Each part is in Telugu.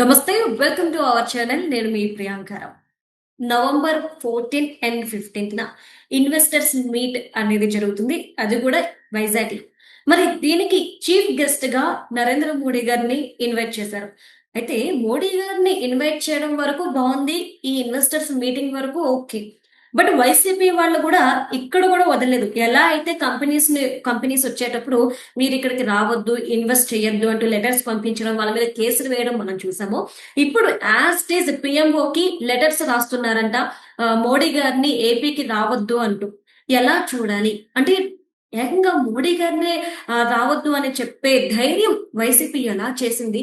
నమస్తే వెల్కమ్ టు అవర్ ఛానల్ నేను మీ ప్రియాంకరం November fourteen and ఫిఫ్టీన్త్న investors meet అనేది జరుగుతుంది. అది కూడా వైజాగ్ మరి దీనికి చీఫ్ గెస్ట్గా నరేంద్ర మోడీ గారిని ఇన్వైట్ చేశారు. అయితే మోడీ గారిని ఇన్వైట్ చేయడం వరకు బాగుంది. ఈ ఇన్వెస్టర్స్ మీటింగ్ వరకు ఓకే బట్ వైసీపీ వాళ్ళు కూడా ఇక్కడ కూడా వదలలేదు. ఎలా అయితే కంపెనీస్ కంపెనీస్ వచ్చేటప్పుడు మీరు ఇక్కడికి రావద్దు ఇన్వెస్ట్ చేయొద్దు అంటూ లెటర్స్ పంపించడం వాళ్ళ మీద కేసులు వేయడం మనం చూసాము. ఇప్పుడు యాజ్ ఇట్ పిఎంఓకి లెటర్స్ రాస్తున్నారంట. మోడీ గారిని ఏపీకి రావద్దు అంటూ. ఎలా చూడాలి? అంటే ఏకంగా మోడీ గారినే రావద్దు అని చెప్పే ధైర్యం వైసీపీ ఎలా చేసింది?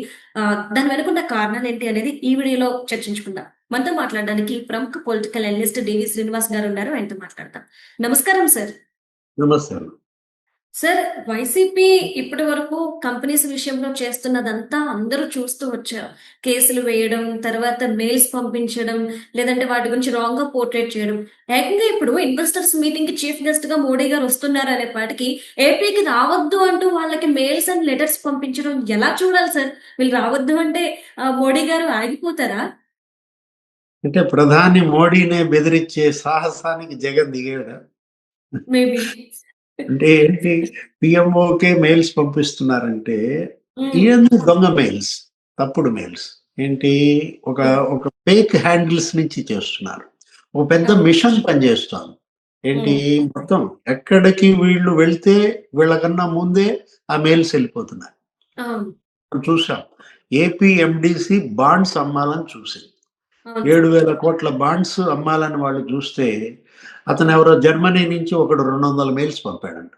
దాని వెనుకున్న కారణాలు ఏంటి అనేది ఈ వీడియోలో చర్చించుకుందాం. మనతో మాట్లాడడానికి ప్రముఖ పొలిటికల్ అనలిస్ట్ డివి శ్రీనివాస్ గారు ఉన్నారు. ఆయనతో మాట్లాడతాం. నమస్కారం సార్. నమస్తే సార్ వైసీపీ ఇప్పటి వరకు కంపెనీస్ విషయంలో చేస్తున్నదంతా అందరూ చూస్తూ వచ్చారు. కేసులు వేయడం తర్వాత మెయిల్స్ పంపించడం లేదంటే వాటి గురించి రాంగ్గా పోర్ట్రేట్ చేయడం. ఏకంగా ఇప్పుడు ఇన్వెస్టర్స్ మీటింగ్కి చీఫ్ గెస్ట్గా మోడీ గారు వస్తున్నారు అనే పాటికి ఏపీకి రావద్దు అంటూ వాళ్ళకి మెయిల్స్ అండ్ లెటర్స్ పంపించడం ఎలా చూడాలి సార్? వీళ్ళు రావద్దు అంటే మోడీ గారు ఆగిపోతారా? అంటే ప్రధాని మోడీనే బెదిరించే సాహసానికి జగన్ దిగాడు? అంటే ఏంటి? పిఎంఓకే మెయిల్స్ పంపిస్తున్నారంటే ఇవన్నీ దొంగ మెయిల్స్ తప్పుడు మెయిల్స్. ఏంటి? ఒక ఒక ఫేక్ హ్యాండిల్స్ నుంచి చేస్తున్నారు. ఒక పెద్ద మిషన్ పనిచేస్తాను ఏంటి? మొత్తం ఎక్కడికి వీళ్ళు వెళ్తే వీళ్ళకన్నా ముందే ఆ మెయిల్స్ వెళ్ళిపోతున్నాయి. మనం చూసాం ఏపీ ఎండిసి బాండ్స్ అమ్మాలని చూసింది. ఏడు వేల కోట్ల బాండ్స్ అమ్మాలని వాళ్ళు చూస్తే అతను ఎవరో జర్మనీ నుంచి ఒకడు రెండు వందల మెయిల్స్ పంపాడంట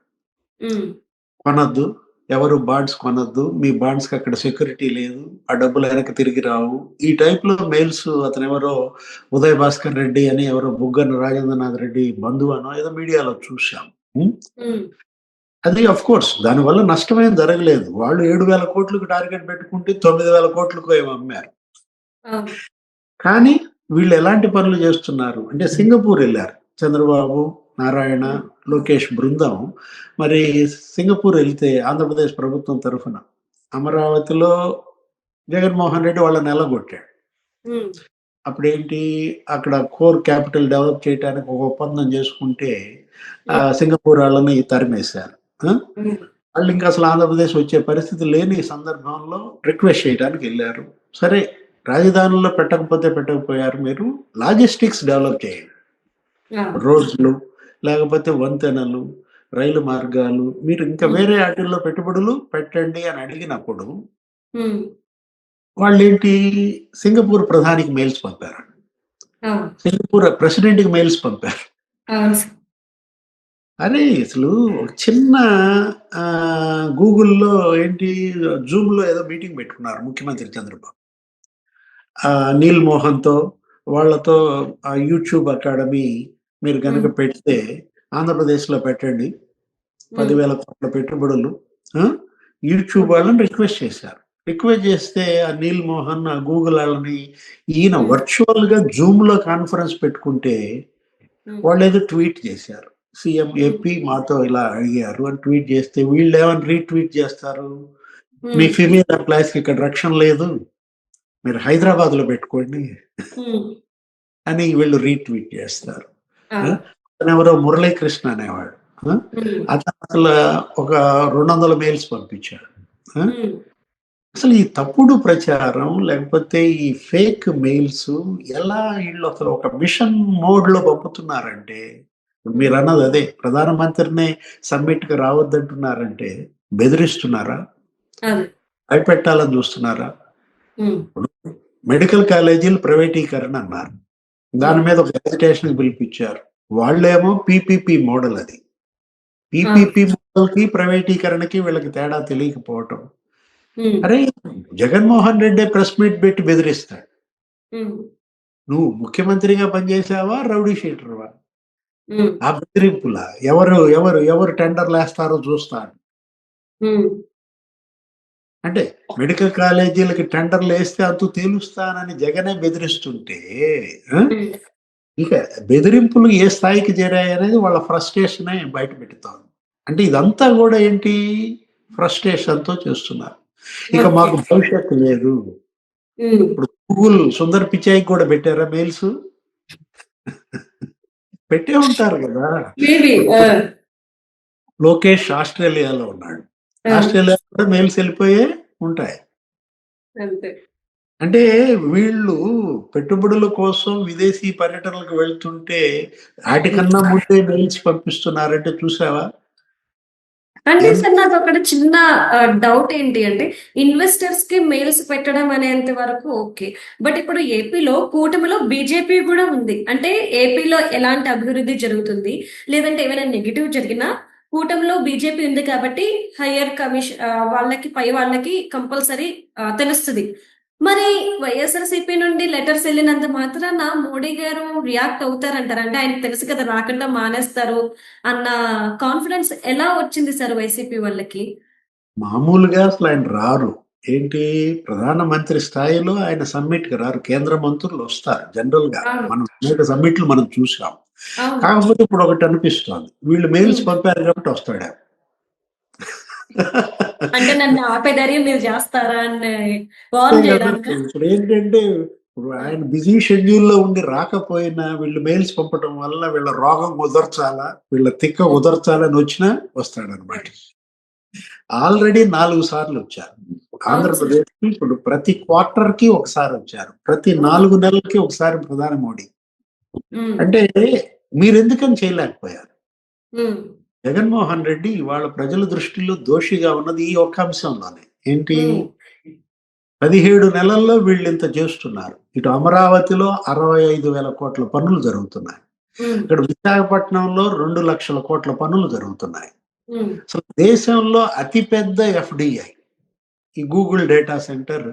కొనద్దు ఎవరు బాండ్స్ కొనద్దు మీ బాండ్స్కి అక్కడ సెక్యూరిటీ లేదు ఆ డబ్బులు వెనక్కి తిరిగి రావు. ఈ టైప్లో మెయిల్స్ అతను ఎవరో ఉదయ్ భాస్కర్ రెడ్డి అని ఎవరో బుగ్గన రాజేంద్రనాథ్ రెడ్డి బంధువు అనో ఏదో మీడియాలో చూసాం? అది అఫ్ కోర్స్ దానివల్ల నష్టమేం జరగలేదు. వాళ్ళు ఏడు వేల కోట్లకు టార్గెట్ పెట్టుకుంటే తొమ్మిది వేల కోట్లకు ఏమో అమ్మారు. కానీ వీళ్ళు ఎలాంటి పనులు చేస్తున్నారు? అంటే సింగపూర్ వెళ్ళారు. చంద్రబాబు నారాయణ లోకేష్ బృందం. మరి సింగపూర్ వెళ్తే ఆంధ్రప్రదేశ్ ప్రభుత్వం తరఫున అమరావతిలో జగన్మోహన్ రెడ్డి వాళ్ళని నెలగొట్టాడు అప్పుడేంటి? అక్కడ కోర్ క్యాపిటల్ డెవలప్ చేయడానికి ఒక ఒప్పందం చేసుకుంటే సింగపూర్ వాళ్ళని తరిమేశారు? వాళ్ళు ఇంకా అసలు ఆంధ్రప్రదేశ్ వచ్చే పరిస్థితి లేని సందర్భంలో రిక్వెస్ట్ చేయడానికి వెళ్ళారు. సరే రాజధానిలో పెట్టకపోతే పెట్టకపోయారు మీరు లాజిస్టిక్స్ డెవలప్ చేయండి. రోడ్లు లేకపోతే వంతెనలు రైలు మార్గాలు మీరు ఇంకా వేరే వాటిల్లో పెట్టుబడులు పెట్టండి అని అడిగినప్పుడు వాళ్ళు ఏంటి సింగపూర్ ప్రధానికి మెయిల్స్ పంపారు. సింగపూర్ ప్రెసిడెంట్కి మెయిల్స్ పంపారు. అరే అసలు ఒక చిన్న గూగుల్లో ఏంటి జూమ్లో ఏదో మీటింగ్ పెట్టుకున్నారు ముఖ్యమంత్రి చంద్రబాబు. నీల్ మోహన్తో వాళ్ళతో ఆ యూట్యూబ్ అకాడమీ మీరు కనుక పెడితే ఆంధ్రప్రదేశ్లో పెట్టండి పదివేల కోట్ల పెట్టుబడులు. యూట్యూబ్ వాళ్ళని రిక్వెస్ట్ చేశారు. రిక్వెస్ట్ చేస్తే ఆ నీల్ మోహన్ ఆ గూగుల్ వాళ్ళని ఈయన Hmm. వర్చువల్గా జూమ్లో కాన్ఫరెన్స్ పెట్టుకుంటే వాళ్ళు ఏదో ట్వీట్ చేశారు. సీఎం ఏపీ మాతో ఇలా అడిగారు అని ట్వీట్ చేస్తే వీళ్ళు ఏమని రీట్వీట్ చేస్తారు? మీ ఫిమేల్ ఎంప్లాయీస్కి ఇక్కడ రక్షణ లేదు? మీరు హైదరాబాద్లో పెట్టుకోండి అని వీళ్ళు రీట్వీట్ చేస్తారు. అతను ఎవరో మురళీకృష్ణ అనేవాడు. అతను అసలు ఒక రెండు వందల మెయిల్స్ పంపించాడు. అసలు ఈ తప్పుడు ప్రచారం లేకపోతే ఈ ఫేక్ మెయిల్స్ ఎలా వీళ్ళు అసలు ఒక మిషన్ మోడ్లో పంపుతున్నారంటే మీరు అన్నది అదే ప్రధానమంత్రిని సమ్మిట్కి రావద్దంటున్నారంటే బెదిరిస్తున్నారా? భయపెట్టాలని చూస్తున్నారా? మెడికల్ కాలేజీలు ప్రైవేటీకరణ అన్నారు. దాని మీద ఒక ఎడ్యుకేషన్ పిలిపించారు వాళ్ళేమో పీపీపీ మోడల్ అది. పీపీపీ మోడల్కి ప్రైవేటీకరణకి వీళ్ళకి తేడా తెలియకపోవటం. అరే జగన్మోహన్ రెడ్డి ప్రెస్ మీట్ పెట్టి బెదిరిస్తాడు. నువ్వు ముఖ్యమంత్రిగా పనిచేసావా రౌడీ షీటర్వా? ఆ బెదిరింపుల? ఎవరు ఎవరు ఎవరు టెండర్లు వేస్తారో చూస్తాను అంటే మెడికల్ కాలేజీలకి టెండర్లు వేస్తే అంతు తేలుస్తానని జగనే బెదిరిస్తుంటే? ఇక బెదిరింపులు ఏ స్థాయికి చేరాయి అనేది వాళ్ళ ఫ్రస్ట్రేషనే బయట పెడుతోంది అంటే ఇదంతా కూడా ఏంటి? ఫ్రస్ట్రేషన్తో చేస్తున్నారు. ఇక మాకు భవిష్యత్తు లేదు. ఇప్పుడు గూగుల్ సుందర్ పిచాయి కూడా పెట్టారా మెయిల్స్? పెట్టే ఉంటారు కదా. లోకేష్ ఆస్ట్రేలియాలో ఉన్నాడు. ఆస్ట్రేలియా కూడా మెయిల్స్ వెళ్ళిపోయే ఉంటాయి. అంటే వీళ్ళు పెట్టుబడుల కోసం విదేశీ పర్యటనలకు వెళ్తుంటే వాటికన్నా ముందే మెయిల్స్ పంపిస్తున్నారంటే చూసావా? అంటే సార్ నాకు అక్కడ చిన్న డౌట్ ఏంటి అంటే ఇన్వెస్టర్స్కి మెయిల్స్ పెట్టడం అనేంత వరకు ఓకే. బట్ ఇప్పుడు ఏపీలో కూటమిలో బీజేపీ కూడా ఉంది. అంటే ఏపీలో ఎలాంటి అభివృద్ధి జరుగుతుంది? లేదంటే ఏమైనా నెగిటివ్ జరిగినా కూటమిలో బీజేపీ ఉంది కాబట్టి హయ్యర్ కమిషన్ వాళ్ళకి పై వాళ్ళకి కంపల్సరీ తెలుస్తుంది. మరి వైఎస్ఆర్సీపీ నుండి లెటర్స్ వెళ్ళినంత మాత్రాన మోడీ గారు రియాక్ట్ అవుతారంటారు? అంటే ఆయనకు తెలుసు కదా రాకుండా మానేస్తారు అన్న కాన్ఫిడెన్స్ ఎలా వచ్చింది సార్ వైసీపీ వాళ్ళకి? మామూలుగా అసలు ఆయన రారు. ఏంటి? ప్రధానమంత్రి స్థాయిలో ఆయన సమ్మిట్కి రారు. కేంద్ర మంత్రులు వస్తారు జనరల్గా. మనం అనేక సమ్మిట్లు మనం చూసాం అవును. కాకపోతే ఇప్పుడు ఒకటి అనిపిస్తోంది. వీళ్ళు మెయిల్స్ పంపారు కాబట్టి వస్తాడు. అంటే నన్ను మీరు చేస్తారా ఇప్పుడు ఏంటంటే ఇప్పుడు ఆయన బిజీ షెడ్యూల్లో ఉండి రాకపోయినా వీళ్ళు మెయిల్స్ పంపడం వల్ల వీళ్ళ రోగం కుదర్చాలా వీళ్ళ తిక్క కుదర్చాలని వచ్చినా వస్తాడనమాట. ఆల్రెడీ నాలుగు సార్లు వచ్చారు. ఆంధ్రప్రదేశ్ ఇప్పుడు ప్రతి క్వార్టర్కి ఒకసారి వచ్చారు. ప్రతి నాలుగు నెలలకి ఒకసారి ప్రధాని మోడీ. అంటే మీరు ఎందుకని చేయలేకపోయారు జగన్మోహన్ రెడ్డి ఇవాళ ప్రజల దృష్టిలో దోషిగా ఉన్నది ఈ ఒక్క అంశంలోనే. ఏంటి? పదిహేడు నెలల్లో వీళ్ళు ఇంత చేస్తున్నారు. ఇటు అమరావతిలో అరవై ఐదు వేల కోట్ల పనులు జరుగుతున్నాయి. ఇక్కడ విశాఖపట్నంలో రెండు లక్షల కోట్ల పనులు జరుగుతున్నాయి. అసలు దేశంలో అతిపెద్ద ఎఫ్డిఐ ఈ గూగుల్ డేటా సెంటర్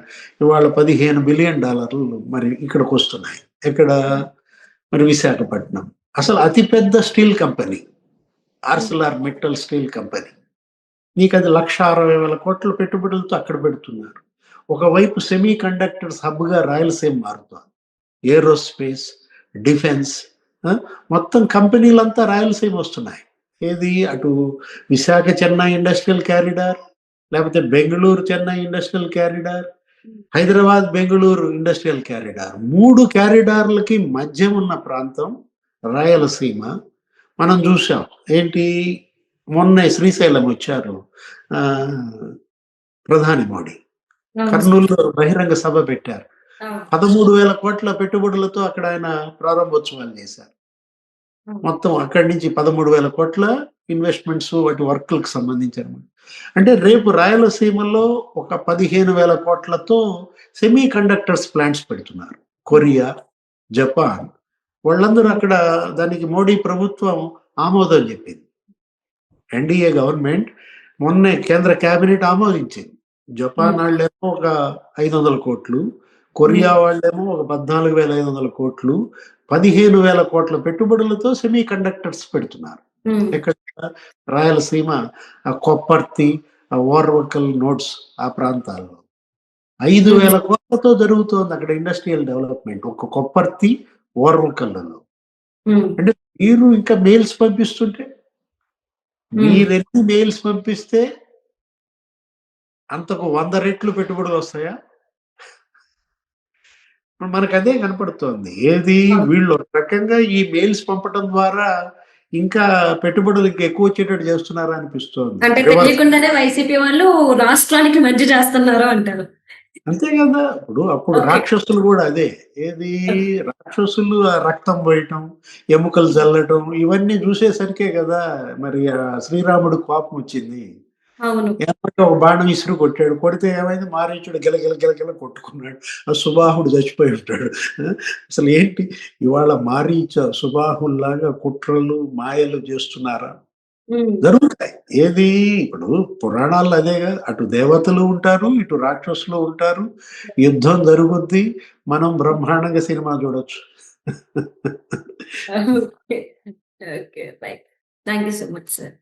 ఇవాళ పదిహేను బిలియన్ డాలర్లు మరి ఇక్కడికి వస్తున్నాయి. ఇక్కడ మరి విశాఖపట్నం. అసలు అతిపెద్ద steel company. Arcelor Mittal steel company. నీకు అది లక్ష అరవై వేల కోట్ల పెట్టుబడులతో అక్కడ పెడుతున్నారు. ఒకవైపు సెమీ కండక్టర్స్ హబ్గా రాయలసీమ మారుతోంది. ఏరోస్పేస్ డిఫెన్స్ మొత్తం కంపెనీలంతా రాయలసీమ వస్తున్నాయి. ఏది? అటు విశాఖ చెన్నై ఇండస్ట్రియల్ క్యారిడార్ లేకపోతే Bengaluru Chennai industrial corridor Hyderabad Bengaluru industrial corridor మూడు క్యారిడార్లకి మధ్య ఉన్న ప్రాంతం రాయలసీమ. మనం చూసాం ఏంటి? మొన్న శ్రీశైలం వచ్చారు ఆ, ప్రధాని మోడీ. అవును, కర్నూలులో బహిరంగ సభ పెట్టారు. పదమూడు వేల కోట్ల పెట్టుబడులతో అక్కడ ఆయన ప్రారంభోత్సవాలు చేశారు. మొత్తం అక్కడి నుంచి పదమూడు వేల కోట్ల ఇన్వెస్ట్మెంట్స్ వాటి వర్క్లకు సంబంధించారు అంటే రేపు రాయలసీమలో ఒక పదిహేను వేల కోట్లతో సెమీ కండక్టర్స్ ప్లాంట్స్ పెడుతున్నారు. Korea Japan. వాళ్ళందరూ అక్కడ దానికి మోడీ ప్రభుత్వం ఆమోదం చెప్పింది. ఎన్డీఏ గవర్నమెంట్ మొన్నే కేంద్ర కేబినెట్ ఆమోదించింది. జపాన్ వాళ్ళేమో ఒక ఐదు వందల కోట్లు కొరియా వాళ్ళేమో ఒక పద్నాలుగు వేల ఐదు వందల కోట్లు పదిహేను వేల కోట్ల పెట్టుబడులతో సెమీ కండక్టర్స్ పెడుతున్నారు. ఇక్కడ రాయలసీమ ఆ కొప్పర్తి ఆ ఓర్వకల్ నోట్స్ ఆ ప్రాంతాల్లో. ఐదు వేల కోట్లతో జరుగుతోంది అక్కడ ఇండస్ట్రియల్ డెవలప్మెంట్ ఒక కొప్పర్తి ఓర్వకల్లలో. ఉమ్, మీరు ఇంకా మెయిల్స్ పంపిస్తుంటే? మీరు ఎన్ని మెయిల్స్ పంపిస్తే అంతకు వంద రెట్లు పెట్టుబడులు వస్తాయా? మనకు అదే కనపడుతోంది. ఏది? వీళ్ళు రకంగా ఈ మెయిల్స్ పంపడం ద్వారా ఇంకా పెట్టుబడులు ఇంకా ఎక్కువ వచ్చేటట్టు చేస్తున్నారా అనిపిస్తోంది. అంటే తెలియకుండానే వైసీపీ వాళ్ళు రాష్ట్రానికి మంచి చేస్తున్నారు అంటారు. అంతే కదా ఇప్పుడు అప్పుడు. రాక్షసులు కూడా అదే. ఏది? రాక్షసులు రక్తం పోయటం ఎముకలు చల్లటం ఇవన్నీ చూసేసరికే కదా మరి శ్రీరాముడు కోపం వచ్చింది ఏమంటే ఒక బాణం ఇసురు కొట్టాడు. కొడితే ఏమైంది? మారీచుడు గిలగిల గిలగిల కొట్టుకున్నాడు. ఆ సుబాహుడు చచ్చిపోయి ఉంటాడు? అసలు ఏంటి? ఇవాళ మారీచ సుబాహుల్లాగా కుట్రలు మాయలు చేస్తున్నారా? జరుగుతాయి. ఏది? ఇప్పుడు పురాణాల్లో అదేగా అటు దేవతలు ఉంటారు ఇటు రాక్షసులు ఉంటారు. యుద్ధం జరుగుద్ది. మనం బ్రహ్మాండంగా సినిమా చూడొచ్చు. Thank you so much sir.